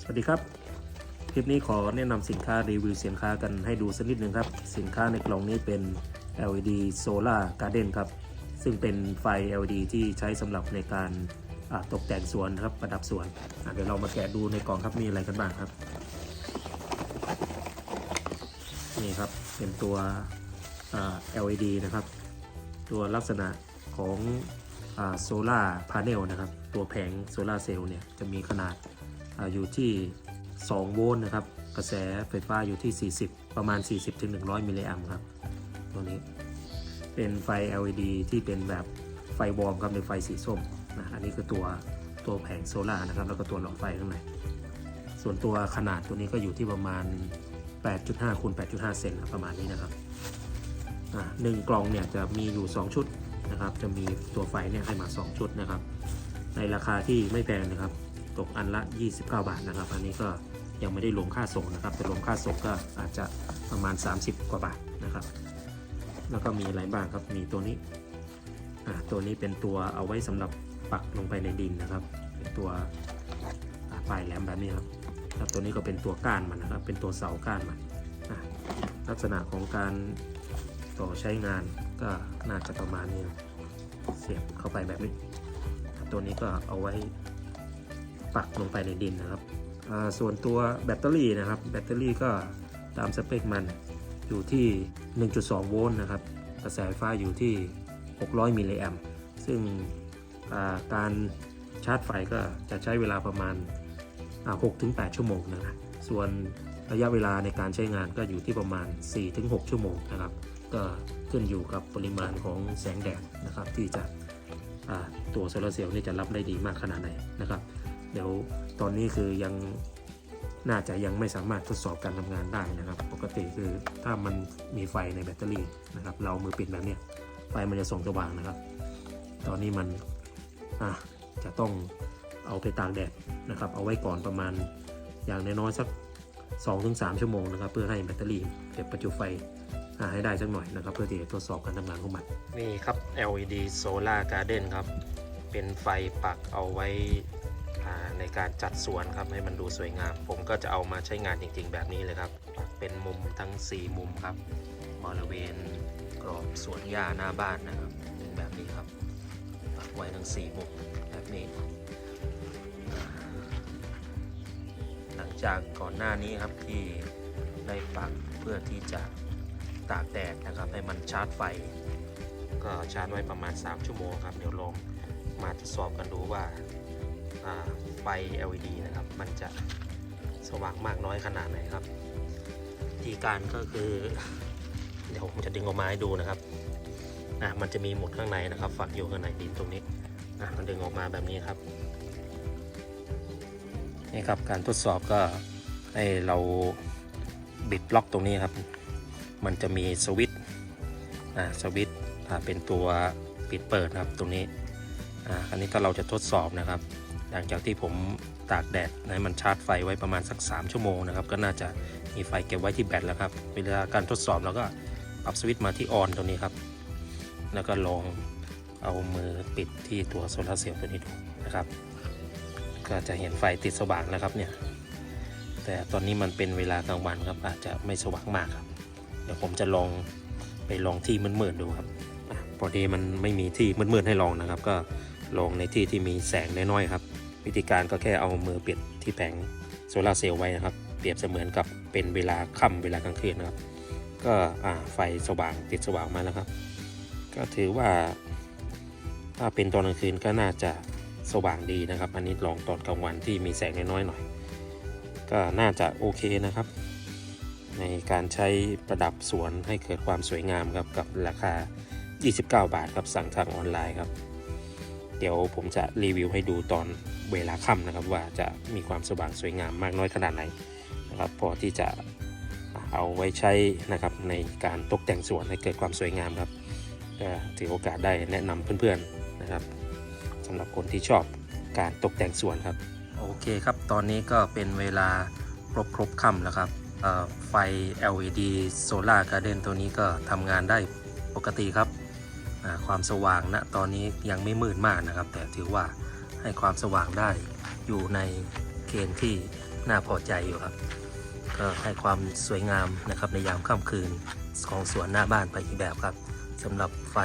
สวัสดีครับ คลิปนี้ขอแนะนำสินค้ารีวิวสินค้ากันให้ดูสักนิดหนึ่งครับ สินค้าในกล่องนี้เป็น LED Solar Garden ครับ ซึ่งเป็นไฟ LED ที่ใช้สำหรับในการตกแต่งสวนครับประดับสวน เดี๋ยวเรามาแกะดูในกล่องครับมีอะไรกันบ้างครับ นี่ครับเป็นตัว LED นะครับ ตัวลักษณะของโซลาร์พาเนลนะครับ ตัวแผงโซลาร์เซลล์เนี่ยจะมีขนาด อยู่ที่ 2 โวลต์นะครับ กระแสไฟฟ้าอยู่ที่ 40 ประมาณ 40-100 มิลลิแอมป์ครับ ตัวนี้ เป็นไฟ LED ที่เป็นแบบไฟวอร์มครับในไฟสีส้มนะ อันนี้คือตัวตัวแผงโซลานะครับ แล้วก็ตัวหลอดไฟข้างใน ส่วนตัวขนาดตัวนี้ก็อยู่ที่ประมาณ 8.5คูณ8.5 เซนประมาณนี้นะครับหนึ่งกล่องเนี่ยจะมีอยู่ 2 ชุดนะครับ จะมีตัวไฟเนี่ยให้มา 2 ชุดนะครับ ในราคาที่ไม่แพงนะครับ ตกอันละ 29 บาทนะครับ อันนี้ก็ยังไม่ได้รวมค่าส่งนะครับแต่รวมค่าส่งก็อาจจะประมาณ 30 กว่าบาทนะครับ แล้วก็มีอะไรบ้างครับ มีตัวนี้อะตัวนี้เป็นตัวเอาไว้สำหรับปักลงไปในดินนะครับ เป็นตัวปลายแหลมแบบนี้ครับแล้วตัวนี้ก็เป็นตัวก้านมันนะครับ เป็นตัวเสาก้านมันอะลักษณะของการต่อใช้งานก็น่าจะประมาณนี้ เสียบเข้าไปแบบนี้ ตัวนี้ก็เอาไว้ ปักลงไปในดินนะครับ ส่วนตัวแบตเตอรี่นะครับ แบตเตอรี่ก็ตามสเปคมันอยู่ที่ 1.2 โวลต์นะครับ กระแสไฟฟ้าอยู่ที่ 600 มิลลิแอมป์ซึ่งการชาร์จไฟก็จะใช้เวลาประมาณ 6-8 ชั่วโมงนะครับส่วนระยะเวลาในการใช้งานก็อยู่ที่ประมาณ 4-6 ชั่วโมงนะครับ ก็ขึ้นอยู่กับปริมาณของแสงแดดนะครับที่จะตัวโซลาร์เซลล์นี่จะรับได้ดีมากขนาดไหนนะครับ เดี๋ยวตอนนี้คือยังน่าจะยังไม่สามารถทดสอบการทำงานได้นะครับ ปกติคือถ้ามันมีไฟในแบตเตอรี่นะครับ เรามือปิดแบบนี้ไฟมันจะส่องสว่างนะครับ ตอนนี้มันะจะต้องเอาไปตากแดดนะครับ เอาไว้ก่อนประมาณอย่างน้อยๆสัก 2-3 ชั่วโมงนะครับ เพื่อให้แบตเตอรี่เก็บประจุไฟให้ได้สักหน่อยนะครับ เพื่อที่จะทดสอบการทำงานของมัน นี่ครับ LED Solar Garden ครับ เป็นไฟปักเอาไว้ ในการจัดสวนครับให้มันดูสวยงาม ผมก็จะเอามาใช้งานจริง ๆ แบบนี้เลยครับ เป็นมุมทั้ง 4 มุมครับ บริเวณกรอบสวนหญ้าหน้าบ้านนะครับเป็นแบบนี้ครับปักไว้ทั้ง 4 มุมแบบนี้ หลังจากก่อนหน้านี้ครับที่ได้ปักเพื่อที่จะตากแดดนะครับ ให้มันชาร์จไฟ ก็ชาร์จไว้ประมาณ 3 ชั่วโมงครับ เดี๋ยวลองมาทดสอบกันดูว่า ไฟ LED นะครับ มันจะสว่างมากน้อยขนาดไหนครับวิธีการก็คือ เดี๋ยวผมจะดึงออกมาให้ดูนะครับอะมันจะมีหมุดข้างในนะครับฝักอยู่ข้างในดินตรงนี้อะมันดึงออกมาแบบนี้ครับนี่ครับการทดสอบก็ให้เราบิดล็อกตรงนี้ครับ มันจะมีสวิตช์อ่าสวิตช์อ่าเป็นตัวปิดเปิดครับตรงนี้อ่าอันนี้ถ้าเราจะทดสอบนะครับ หลังจากที่ผมตากแดดให้มันชาร์จไฟไว้ประมาณสัก 3 ชั่วโมงนะครับ ก็น่าจะมีไฟเก็บไว้ที่แบตแล้วครับเวลาการทดสอบเราก็ปรับสวิตช์มาที่ออนตรงนี้ครับ แล้วก็ลองเอามือปิดที่ตัวโซลาร์เซลล์ตัวนี้ดูนะครับ ก็จะเห็นไฟติดสว่างแล้วครับเนี่ย แต่ตอนนี้มันเป็นเวลากลางวันครับอาจจะไม่สว่างมากครับ เดี๋ยวผมจะลองไปลองที่มืดๆดูครับพอดีมันไม่มีที่มืดๆให้ลองนะครับ ก็ ลองในที่ที่มีแสงน้อยๆครับ วิธีการก็แค่เอามือปิดที่แผงโซลาเซลล์ไว้นะครับ เปรียบเสมือนกับเป็นเวลาค่ำเวลากลางคืนนะครับ ก็ไฟสว่างติดสว่างมาแล้วครับ ก็ถือว่า ถ้าเป็นตอนกลางคืนก็น่าจะสว่างดีนะครับ อันนี้ลองตอนกลางวันที่มีแสงน้อยๆหน่อย ก็น่าจะโอเคนะครับ ในการใช้ประดับสวนให้เกิดความสวยงามครับกับราคา 29 บาทครับสั่งทางออนไลน์ครับ เดี๋ยวผมจะรีวิวให้ดูตอนเวลาค่ำนะครับ ว่าจะมีความสว่างสวยงามมากน้อยขนาดไหนนะครับพอที่จะเอาไว้ใช้นะครับในการตกแต่งสวนให้เกิดความสวยงามครับก็ถือโอกาสได้แนะนำเพื่อนๆนะครับสำหรับคนที่ชอบการตกแต่งสวนครับโอเคครับ ตอนนี้ก็เป็นเวลาครบครบค่ำแล้วครับไฟ LED Solar Garden ตัวนี้ก็ทำงานได้ปกติครับ ความสว่างณนะตอนนี้ยังไม่มืดมากนะครับ แต่ถือว่าให้ความสว่างได้อยู่ในเกณฑ์ที่น่าพอใจอยู่ครับ ก็ให้ความสวยงามนะครับในยามค่ำคืนของสวนหน้าบ้านไปอีกแบบครับสำหรับไฟ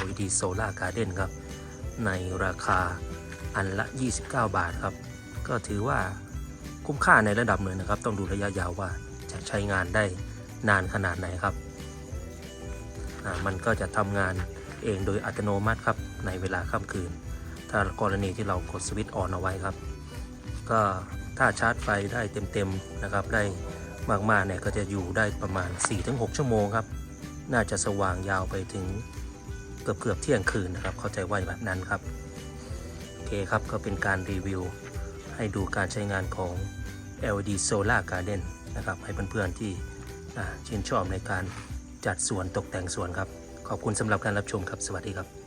LED Solar Garden ครับ ในราคาอันละ 29 บาทครับ ก็ถือว่าคุ้มค่าในระดับหนึ่งนะครับ ต้องดูระยะยาวว่าจะใช้งานได้นานขนาดไหนครับ มันก็จะทำงาน เองโดยอัตโนมัติครับในเวลาค่ำคืน ถ้ากรณีที่เรากดสวิตช์ออนเอาไว้ครับ ก็ถ้าชาร์จไฟได้เต็มๆนะครับ ได้มากๆเนี่ยก็จะอยู่ได้ประมาณ 4-6 ชั่วโมงครับ น่าจะสว่างยาวไปถึงเกือบเกือบๆเที่ยงคืนนะครับ เข้าใจว่าแบบนั้นครับโอเคครับก็เป็นการรีวิว ให้ดูการใช้งานของ LED Solar Garden นะครับ ให้เพื่อนๆที่ชื่นชอบในการจัดสวนตกแต่งสวนครับ ขอบคุณสำหรับการรับชมครับ สวัสดีครับ